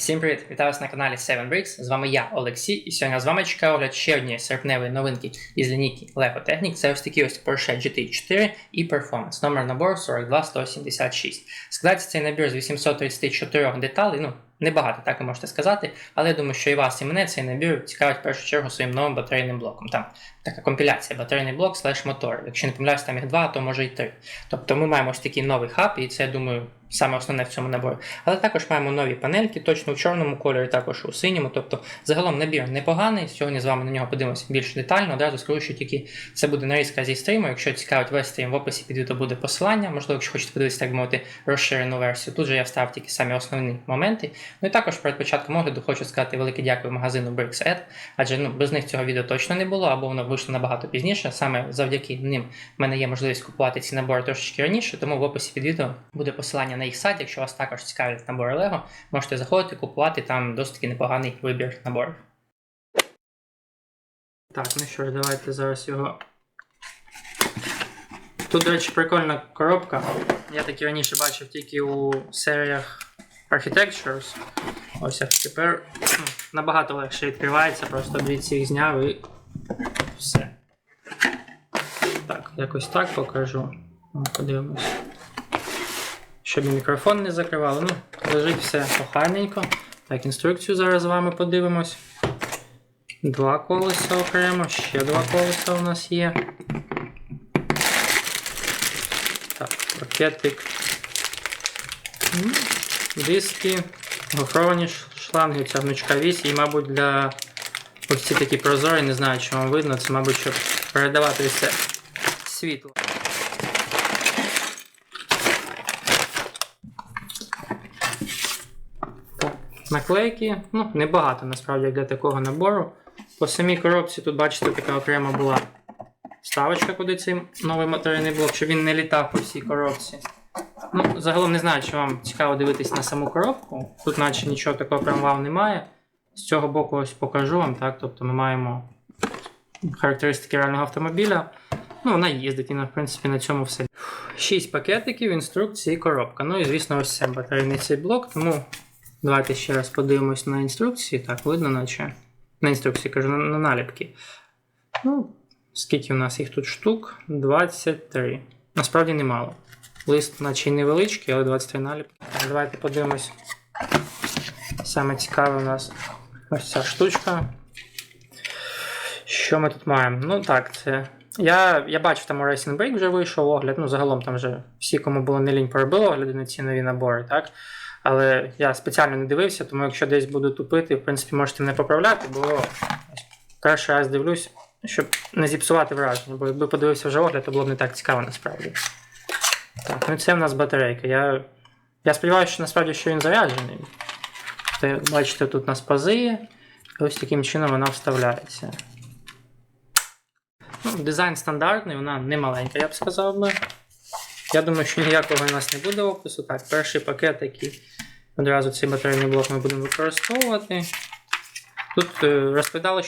Всім привіт! Вітаю вас на каналі 7 Bricks. З вами я, Олексій, і сьогодні з вами чекаю огляд ще однієї серпневої новинки із лінійки Lego Technic. Це ось такі ось Porsche GT4 і Performance. Номер набору 42176. Складається цей набір з 834 деталей. Ну, небагато, так ви можете сказати, але я думаю, що і вас, і мене цей набір цікавить в першу чергу своїм новим батарейним блоком. Там така компіляція батарейний блок слеш мотор. Якщо не помиляюсь, там їх два, то може й три. Тобто ми маємо ось такий новий хаб, і це, я думаю, саме основне в цьому наборі. Але також маємо нові панельки, точно в чорному кольорі, також у синьому. Тобто, загалом набір непоганий. Сьогодні з вами на нього подивимося більш детально. Одразу скажу, що тільки це буде нарізка зі стріму. Якщо цікавить весь стрім, в описі під відео буде посилання. Можливо, якщо хочете подивитися, так би мовити, розширену версію. Тут же я вставив тільки самі основні моменти. Ну і також перед початком огляду хочу сказати велике дякую магазину BricksEd, адже ну, без них цього відео точно не було, або воно вийшло набагато пізніше. Саме завдяки ним в мене є можливість купувати ці набори трошечки раніше, тому в описі під відео буде посилання на їх сайт. Якщо вас також цікавлять набори Lego, можете заходити, купувати там досить таки непоганий вибір наборів. Так, ну що ж, давайте зараз його. Тут, до речі, прикольна коробка. Я такі раніше бачив тільки у серіях Architectures. Ось а тепер набагато легше відкривається, просто дивіться їх зняв і все. Так, якось так покажу. Ну, Подивимось. Щоб мікрофон не закривали. Ну, лежить все охайненько. Так, інструкцію зараз з вами подивимось. Два колеса окремо, ще два колеса у нас є. Так, пакетик. Диски, гофровані шланги, ця гнучка вісь мабуть, для ось ці такі прозорі, не знаю, чи вам видно, це, мабуть, щоб передавати все світло. Наклейки, ну, небагато насправді для такого набору. По самій коробці тут, бачите, така окрема була вставочка, куди цей новий матеріальний блок, щоб він не літав по всій коробці. Ну, загалом не знаю, чи вам цікаво дивитись на саму коробку. Тут наче нічого такого прям вау немає. З цього боку ось покажу вам, так? Тобто ми маємо характеристики реального автомобіля. Ну, вона їздить, і в принципі на цьому все. Шість пакетиків, інструкції коробка. Ну і звісно, ось це батарейний цей блок. Тому давайте ще раз подивимось на інструкції. Так, видно, наче. На інструкції кажу, на, на наліпки. Ну, скільки у нас їх тут штук? 23. Насправді немало. Лист, наче й невеличкий, але 23 наліпки. Давайте подивимось. Саме цікаве у нас ось ця штучка. Що ми тут маємо? Ну так, це. Я, я бачив, там у Racing Break вже вийшов огляд. Ну, загалом там вже всі, кому було не лінь, поробили огляди на ці нові набори, так? Але я спеціально не дивився, тому якщо десь буду тупити, в принципі, можете мене поправляти, бо перший раз дивлюсь, щоб не зіпсувати враження, бо якби подивився вже огляд, то було б не так цікаво насправді. Так, ну це в нас батарейка. Я, я сподіваюся, що насправді що він заряджений. Бачите, тут у нас пази ось таким чином вона вставляється. Ну, дизайн стандартний, вона не маленька, я б сказав би. Я думаю, що ніякого у нас не буде опису. Так, перший пакет, який одразу цей батарейний блок ми будемо використовувати. Тут е,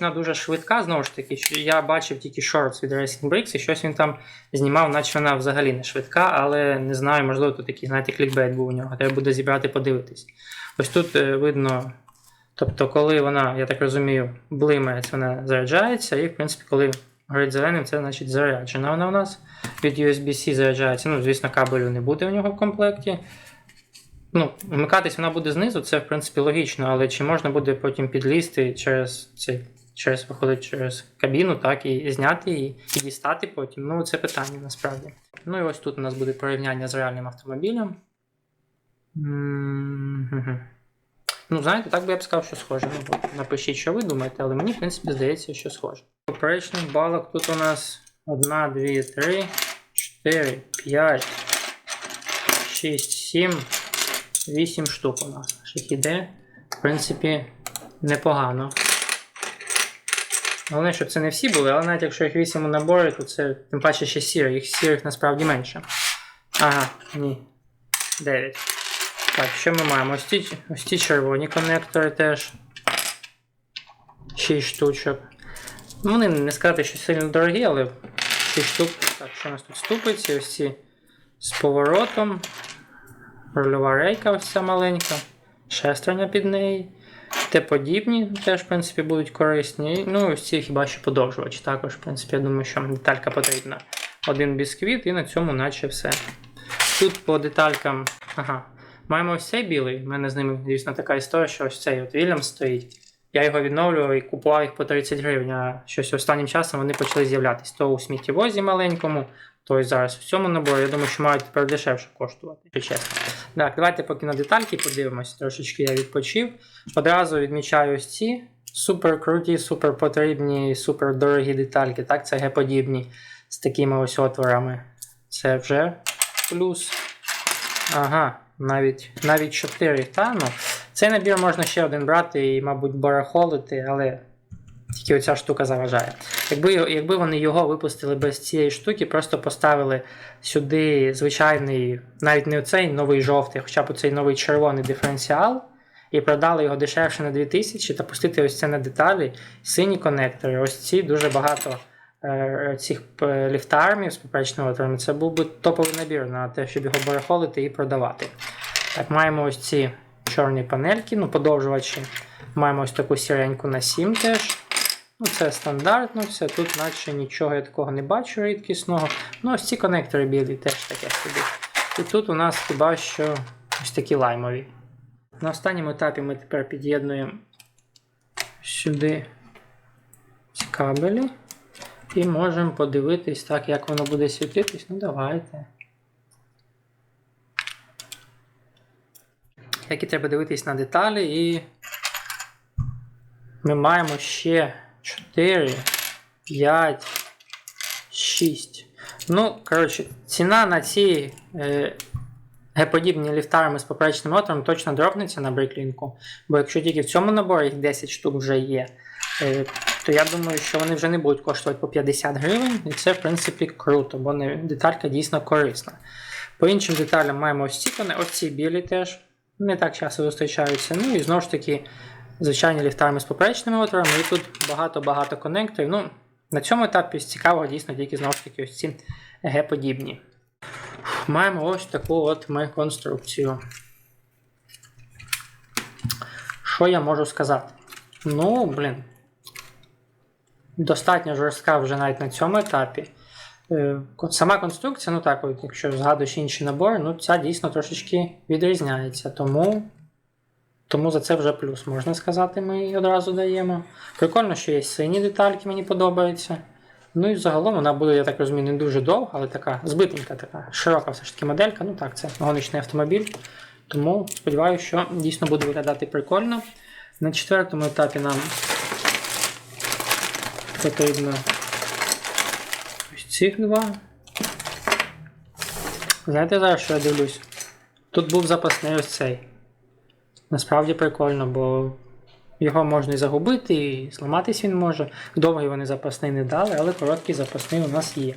вона дуже швидка, знову ж таки, що я бачив тільки шортс від Racing Bricks, і щось він там знімав, наче вона взагалі не швидка, але не знаю, можливо, тут такий, знаєте, клікбейт був у нього. Треба буде зібрати, подивитись. Ось тут е, видно, тобто, коли вона, я так розумію, блимає, це вона заряджається, і в принципі, коли горить зеленим, це значить заряджена вона у нас. Від USB-C заряджається. Ну, звісно, кабелю не буде у нього в комплекті. Ну, вмикатись вона буде знизу, це в принципі логічно, але чи можна буде потім підлізти через цей, через виходить через кабіну, так, і зняти її, і дістати потім. Ну, це питання насправді. Ну і ось тут у нас буде порівняння з реальним автомобілем. Ну, знаєте, так би я б сказав, що схоже. Ну, напишіть, що ви думаєте, але мені, в принципі, здається, що схоже. Поперечних балок тут у нас 1, 2, 3, 4, 5, 6, 7, 8 штук у нас. Їх іде. В принципі, непогано. Головне, щоб це не всі були, але навіть якщо їх 8 у наборі, то це тим паче ще сірі. Їх сірих насправді менше. Ага, ні. 9. Так, що ми маємо? Ось ті, ось ті червоні конектори теж. 6 штучок. Ну, вони не сказати, що сильно дорогі, але 6 штук. Так, що у нас тут ступиці? Ось ці з поворотом. Рольова рейка ось ця маленька. шестерня під неї. Те подібні теж, в принципі, будуть корисні. Ну, ось ці хіба що подовжувач. Також, в принципі, я думаю, що деталька потрібна. Один бісквіт, і на цьому наче все. Тут по деталькам. Ага. Маємо ось цей білий. У мене з ними, звісно, така історія, що ось цей от Вільям стоїть. Я його відновлював і купував їх по 30 гривень, а щось останнім часом вони почали з'являтися. То у сміттєвозі маленькому, то ось зараз в цьому наборі. Я думаю, що мають тепер дешевше коштувати, чесно. Так, давайте поки на детальки подивимось. Трошечки я відпочив. Одразу відмічаю ось ці супер круті, супер потрібні, супер дорогі детальки. Так, це Г-подібні з такими ось отворами. Це вже плюс. Ага, навіть навіть 4. Та, ну, цей набір можна ще один брати і, мабуть, барахолити, але тільки оця штука заважає. Якби, якби вони його випустили без цієї штуки, просто поставили сюди звичайний, навіть не оцей новий жовтий, хоча б оцей новий червоний диференціал, і продали його дешевше на 2000 та пустити ось це на деталі, сині конектори. Ось ці дуже багато е, цих е, ліфтармів з поперечними отворами. Це був би топовий набір на те, щоб його барахолити і продавати. Так, маємо ось ці чорні панельки, ну, подовжувачі. Маємо ось таку сіреньку на 7 теж. Ну, Це стандартно, все. Тут наче нічого я такого не бачу рідкісного. Ну, ось ці конектори білі теж таке собі. І тут у нас хіба що ось такі лаймові. На останньому етапі ми тепер під'єднуємо сюди ці кабелі. І можемо подивитись, так, як воно буде світитись. Ну, давайте. Як і треба дивитись на деталі, і ми маємо ще 4, 5, 6. Ну, коротше, ціна на ці е, Г-подібні ліфтарами з поперечним мотором точно дропнеться на бриклінку. Бо якщо тільки в цьому наборі їх 10 штук вже є, е, то я думаю, що вони вже не будуть коштувати по 50 гривень, і це, в принципі, круто, бо деталька дійсно корисна. По іншим деталям маємо ось ці, ось ці білі теж. Не так часто зустрічаються. Ну і знову ж таки, звичайні ліфтарми з поперечними отворами, і тут багато-багато конекторів. Ну, на цьому етапі з цікавого дійсно тільки знову ж таки ось ці Г-подібні. Маємо ось таку от ми конструкцію. Що я можу сказати? Ну, блін. Достатньо жорстка вже навіть на цьому етапі. Е, Сама конструкція, ну так, якщо згадуєш інші набори, ну ця дійсно трошечки відрізняється. Тому, тому за це вже плюс, можна сказати, ми їй одразу даємо. Прикольно, що є сині детальки, мені подобаються. Ну і загалом вона буде, я так розумію, не дуже довга, але така збитенька, така широка все ж таки моделька. Ну так, це гоночний автомобіль. Тому сподіваюся, що дійсно буде виглядати прикольно. На четвертому етапі нам потрібно цих два. Знаєте зараз, що я дивлюсь? Тут був запасний ось цей. Насправді прикольно, бо його можна і загубити, і зламатись він може. Довгий вони запасний не дали, але короткий запасний у нас є.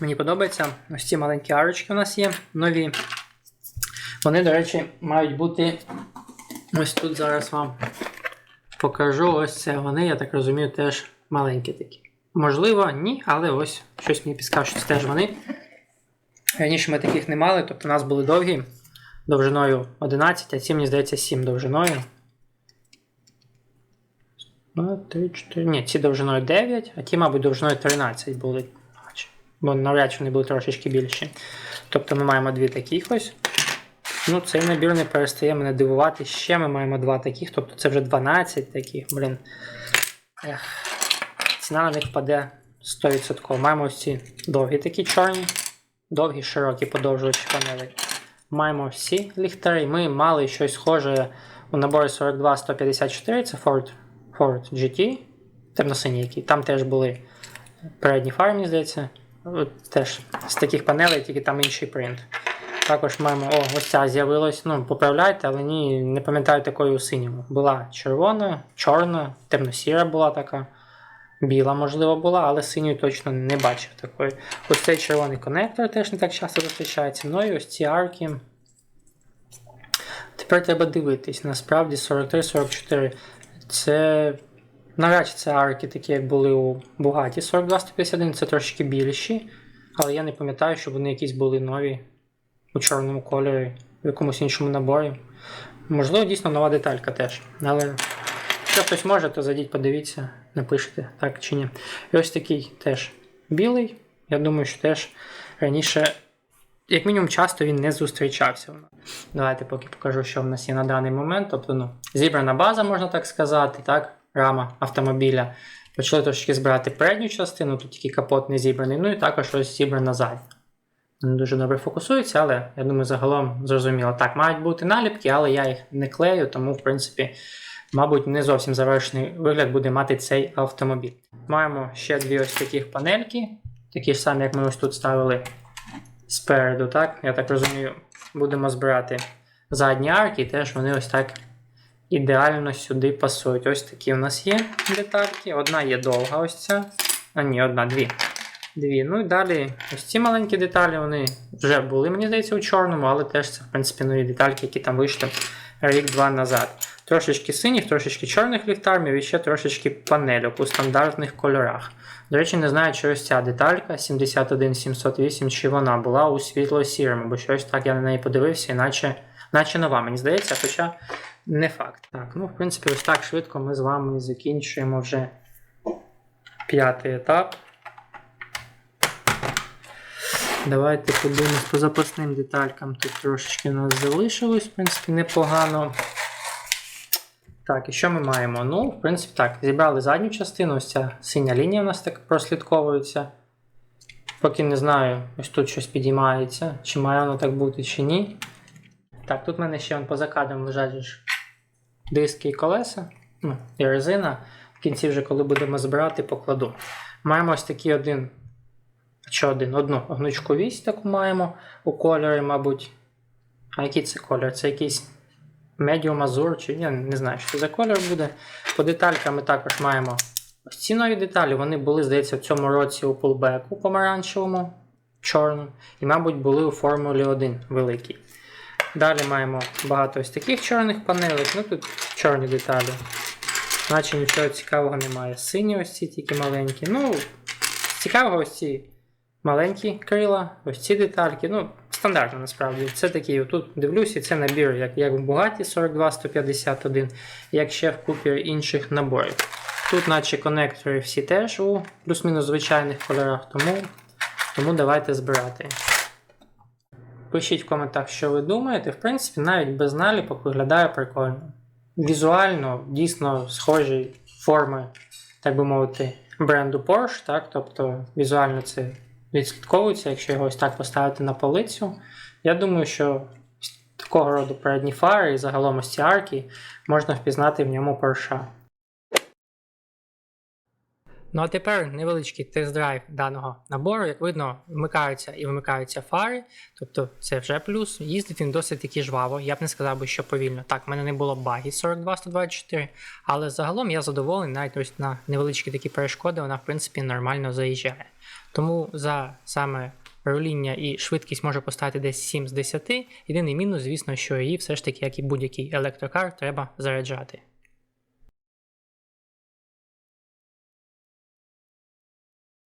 Мені подобається ось ці маленькі арочки у нас є нові. Вони, до речі, мають бути. Ось тут зараз вам покажу. Ось це вони, я так розумію, теж маленькі такі. Можливо, ні, але ось щось мені підказує, що це теж вони. Раніше ми таких не мали, тобто у нас були довгі, довжиною 11, а ці, мені здається, 7 довжиною. 3, 4. Ні, ці довжиною 9, а ті, мабуть, довжиною 13 були. Бо навряд чи вони були трошечки більші. Тобто ми маємо дві таких ось. Ну, цей набір не перестає мене дивувати. Ще ми маємо два таких, тобто це вже 12 таких, блін. Ех. Ціна на них впаде 100%. Маємо ось ці довгі такі чорні, довгі, широкі, подовжувачі панелей. Маємо всі ліхтарі. Ми мали щось схоже у наборі 42154, це Ford, Ford GT, темно-синій який. Там теж були передні фари, мені здається. Теж з таких панелей, тільки там інший принт. Також маємо, о, ось ця з'явилась. Ну, поправляйте, але ні, не пам'ятаю такої у синьому. Була червона, чорна, темно-сіра була така. Біла, можливо, була, але синьої точно не бачив такої. Ось цей червоний конектор теж не так часто зустрічається. Ну і ось ці арки. Тепер треба дивитись. Насправді 43-44. Це. Навряд чи це арки такі, як були у Бугаті 42-151, це трошки більші. Але я не пам'ятаю, щоб вони якісь були нові у чорному кольорі, в якомусь іншому наборі. Можливо, дійсно нова деталька теж. Але якщо хтось може, то зайдіть, подивіться, напишите, так чи ні. І ось такий теж білий. Я думаю, що теж раніше, як мінімум, часто він не зустрічався. Давайте поки покажу, що в нас є на даний момент. Тобто, ну, зібрана база, можна так сказати, так, рама автомобіля. Почали трошки збирати передню частину, тут тільки капот не зібраний, ну і також ось зібрана задня. Не дуже добре фокусується, але я думаю, загалом зрозуміло. Так, мають бути наліпки, але я їх не клею, тому, в принципі, мабуть, не зовсім завершений вигляд буде мати цей автомобіль. Маємо ще дві ось таких панельки, такі ж самі, як ми ось тут ставили спереду, так? Я так розумію, будемо збирати задні арки, і теж вони ось так ідеально сюди пасують. Ось такі у нас є детальки. Одна є довга, ось ця. А ні, одна, дві. Дві. Ну і далі ось ці маленькі деталі, вони вже були, мені здається, у чорному, але теж це, в принципі, нові детальки, які там вийшли рік-два назад. Трошечки синіх, трошечки чорних ліхтармів і ще трошечки панельок у стандартних кольорах. До речі, не знаю, чи ось ця деталька 71708, чи вона була у світло-сірому, бо щось так я на неї подивився, іначе наче нова, мені здається, хоча не факт. Так, ну, в принципі, ось так швидко ми з вами закінчуємо вже п'ятий етап. Давайте подивимось по запасним деталькам. Тут трошечки у нас залишилось, в принципі, непогано. Так, і що ми маємо? Ну, в принципі, так, зібрали задню частину, ось ця синя лінія у нас так прослідковується. Поки не знаю, ось тут щось підіймається, чи має воно так бути, чи ні. Так, тут в мене ще поза кадром лежать диски і колеса, ну, і резина. В кінці, вже, коли будемо збирати, покладу. Маємо ось такий один. Що один? Одну гнучку вісь таку маємо у кольорі, мабуть. А який це колір? Це якийсь Medium Azure, чи я не знаю, що це за колір буде. По деталькам ми також маємо ось ці нові деталі. Вони були, здається, в цьому році у пулбеку помаранчевому, чорному. І, мабуть, були у Формулі 1 великий. Далі маємо багато ось таких чорних панелей. Ну тут чорні деталі. Наче нічого цікавого немає. Сині ось ці тільки маленькі. Ну, цікавого ось ці маленькі крила, ось ці детальки. Ну, стандартно насправді. Це такі, тут дивлюсь, і це набір, як, як в Bugatti 42151, як ще в купі інших наборів. Тут, наче конектори всі теж у плюс-мінус звичайних кольорах, тому, тому давайте збирати. Пишіть в коментах, що ви думаєте. В принципі, навіть без наліпок виглядає прикольно. Візуально дійсно схожі форми, так би мовити, бренду Porsche. Так? Тобто візуально це відслідковується, якщо його ось так поставити на полицю. Я думаю, що такого роду передні фари і загалом ось ці арки можна впізнати в ньому Porsche. Ну а тепер невеличкий тест-драйв даного набору. Як видно, вмикаються і вимикаються фари, тобто це вже плюс. Їздить він досить таки жваво. Я б не сказав би, що повільно. Так, в мене не було баги 42-124, але загалом я задоволений, навіть ось на невеличкі такі перешкоди вона в принципі нормально заїжджає. Тому за саме руління і швидкість може поставити десь 7 з 10. Єдиний мінус, звісно, що її все ж таки, як і будь-який електрокар, треба заряджати.